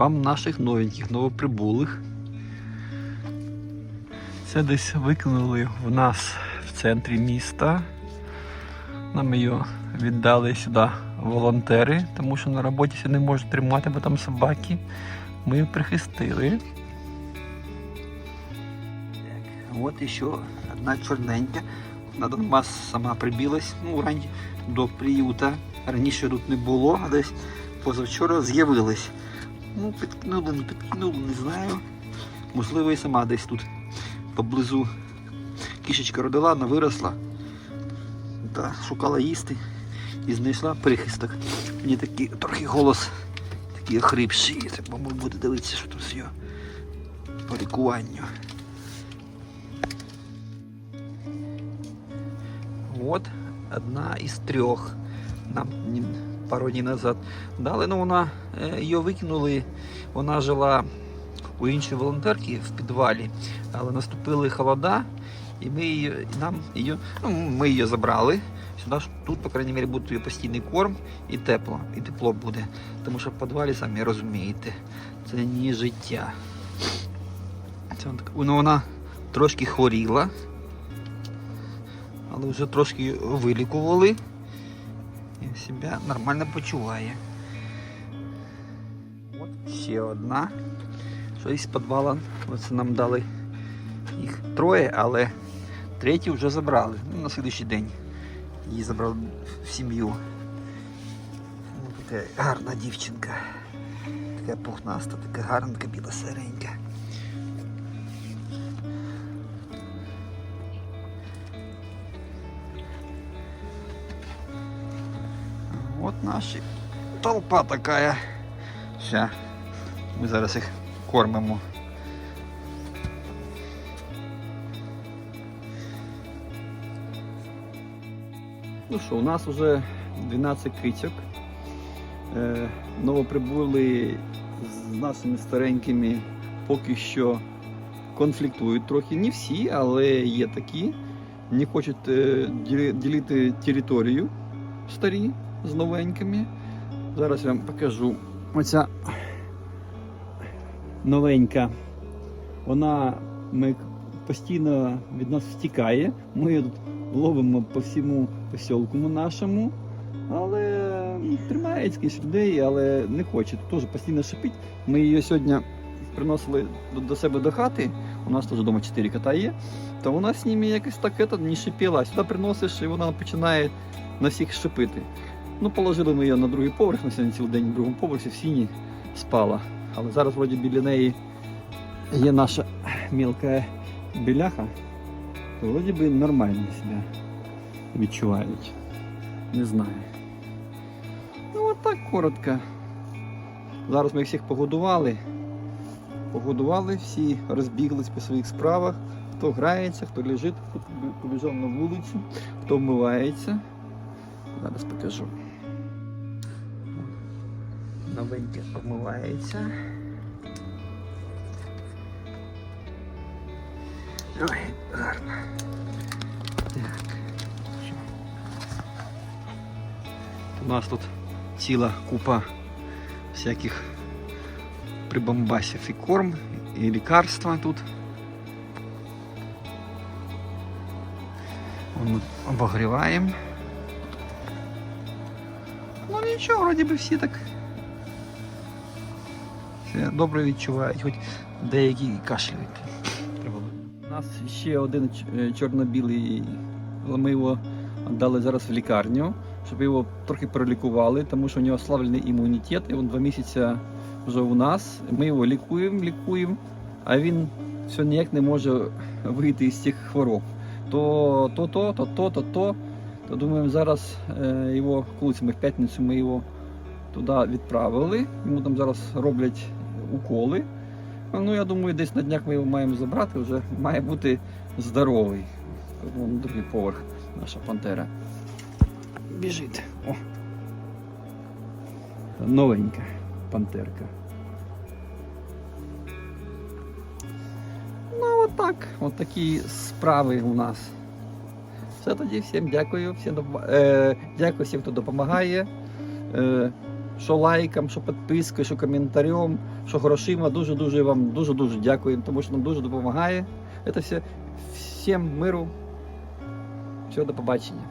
вам наших новеньких, новоприбулих. Це десь викинули в нас в центрі міста. Нам її віддали сюди волонтери, тому що на роботі не можуть тримати, бо там собаки. Ми її прихистили. От ще одна чорненька. Вона до сама прибілась ну, рані до приюта. Раніше тут не було, а десь позавчора з'явилась. Ну, підкинули, не підкинули, не знаю. Можливо, і сама десь тут поблизу кішечка родила, вона виросла. Та шукала їсти і знайшла прихисток. Мені такий трохи голос такий охрипший. Треба, буде дивитися, що тут з його по лікуванню. От одна із трьох. Нам пару днів назад дали, ну вона е, її викинули. Вона жила у іншої волонтерки в підвалі, але наступили холода, і ми її, нам її, ну, ми її забрали. Сюди тут, по крайній мірі, буде постійний корм і тепло, і тепло буде. Тому що в підвалі, самі розумієте, це не життя. Це ну, вона трошки хворіла, але вже трошки вилікували і себе нормально почуває. От ще одна. Щось з підвала. Оце нам дали їх троє, але третю вже забрали. Ну, на слідуючий день її забрали в сім'ю. Така гарна дівчинка. Така пухнаста, така гарна, така От наші толпа така. Ща. Ми зараз їх кормимо. Ну що, у нас вже 12 кицьок. Е, новоприбули з нашими старенькими поки що конфліктують трохи. Не всі, але є такі. Не хочуть е, ділити територію старі з новенькими. Зараз я вам покажу. Оця новенька. Вона ми постійно від нас втікає. Ми її тут ловимо по всьому посілку нашому. Але кілька людей, але не хоче. Теж постійно шипить. Ми її сьогодні приносили до, до себе до хати. У нас теж вдома 4 кота є. То вона з ними якось так не шипіла. Сюди приносиш і вона починає на всіх шипити. Ну, положили ми її на другий поверх, на сьогодні цілий день на другому поверсі в сіні спала. Але зараз вроді біля неї є наша мілка біляха, то вроді би нормально себе відчувають. Не знаю. Ну от так коротко. Зараз ми їх всіх погодували. Погодували, всі розбіглись по своїх справах. Хто грається, хто лежить, хто побіжав на вулицю, хто вмивається. Зараз покажу. Новеньке обмивається. Ой, гарно. Так. У нас тут ціла купа всяких прибамбасів і корм, і лікарства тут. Вон обогріваємо. Ну нічого, вроді би всі так все добре відчувають, хоч деякі і кашляють. У нас ще один е, чорно-білий, але ми його дали зараз в лікарню, щоб його трохи пролікували, тому що у нього ослаблений імунітет, і він два місяці вже у нас. Ми його лікуємо, лікуємо, а він все ніяк не може вийти із цих хвороб. То то, то, то, то, думаємо, зараз е, його, коли це ми в п'ятницю ми його туди відправили. Йому там зараз роблять уколи. Ну, я думаю, десь на днях ми його маємо забрати, вже має бути здоровий. Вон другий поверх наша пантера. Біжить. О. Новенька пантерка. Ну, отак. От такі справи у нас. Все тоді, всім дякую, всім е, дякую всім, хто допомагає. Е, що лайком, що підпискою, що коментарем, що грошима. Дуже дуже вам дуже дуже дякую, тому що нам дуже допомагає. Це все всім миру. Всього до побачення.